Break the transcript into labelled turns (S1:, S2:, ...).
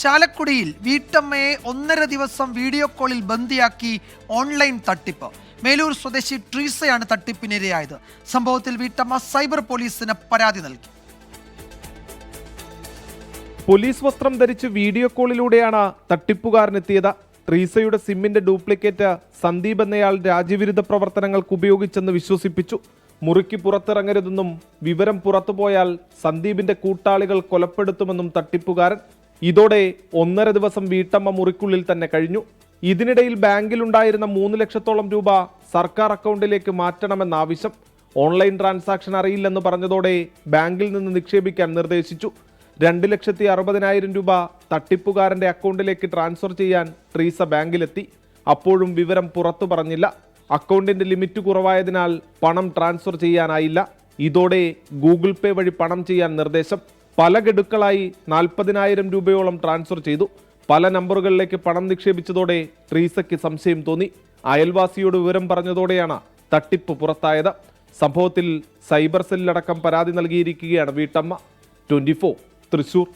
S1: ചാലക്കുടിയിൽ വീട്ടമ്മയെ ഒന്നര ദിവസം വീഡിയോ കോളിൽ ബന്ദിയാക്കി ഓൺലൈൻ തട്ടിപ്പ്. മേലൂർ സ്വദേശി ട്രീസയാണ് തട്ടിപ്പിനിരയായത്. സംഭവത്തിൽ വീട്ടമ്മ സൈബർ പോലീസിന് പരാതി നൽകി.
S2: പോലീസ് വസ്ത്രം ധരിച്ച് വീഡിയോ കോളിലൂടെയാണ് തട്ടിപ്പുകാരനെത്തിയത്. ട്രീസയുടെ സിമ്മിന്റെ ഡ്യൂപ്ലിക്കേറ്റ് സന്ദീപ് എന്നയാൾ രാജ്യവിരുദ്ധ പ്രവർത്തനങ്ങൾക്ക് ഉപയോഗിച്ചെന്ന് വിശ്വസിപ്പിച്ചു. മുറിക്ക് പുറത്തിറങ്ങരുതെന്നും വിവരം പുറത്തുപോയാൽ സന്ദീപിന്റെ കൂട്ടാളികൾ കൊലപ്പെടുത്തുമെന്നും തട്ടിപ്പുകാരൻ ഇതോടെ ഒന്നര ദിവസം വീട്ടമ്മ മുറിക്കുള്ളിൽ തന്നെ കഴിഞ്ഞു. ഇതിനിടയിൽ ബാങ്കിലുണ്ടായിരുന്ന മൂന്ന് ലക്ഷത്തോളം രൂപ സർക്കാർ അക്കൗണ്ടിലേക്ക് മാറ്റണമെന്ന ആവശ്യം. ഓൺലൈൻ ട്രാൻസാക്ഷൻ അറിയില്ലെന്ന് പറഞ്ഞതോടെ ബാങ്കിൽ നിന്ന് നിക്ഷേപിക്കാൻ നിർദ്ദേശിച്ചു. രണ്ട് ലക്ഷത്തി അറുപതിനായിരം രൂപ തട്ടിപ്പുകാരന്റെ അക്കൗണ്ടിലേക്ക് ട്രാൻസ്ഫർ ചെയ്യാൻ ട്രീസ ബാങ്കിലെത്തി. അപ്പോഴും വിവരം പുറത്തു പറഞ്ഞില്ല. അക്കൗണ്ടിന്റെ ലിമിറ്റ് കുറവായതിനാൽ പണം ട്രാൻസ്ഫർ ചെയ്യാനായില്ല. ഇതോടെ ഗൂഗിൾ പേ വഴി പണം ചെയ്യാൻ നിർദ്ദേശം. പല ഗഡുക്കളായി നാൽപ്പതിനായിരം രൂപയോളം ട്രാൻസ്ഫർ ചെയ്തു. പല നമ്പറുകളിലേക്ക് പണം നിക്ഷേപിച്ചതോടെ ട്രീസയ്ക്ക് സംശയം തോന്നി. അയൽവാസിയോട് വിവരം പറഞ്ഞതോടെയാണ് തട്ടിപ്പ് പുറത്തായത്. സംഭവത്തിൽ സൈബർ സെല്ലടക്കം പരാതി നൽകിയിരിക്കുകയാണ് വീട്ടമ്മ. ട്വന്റി തൃശൂർ.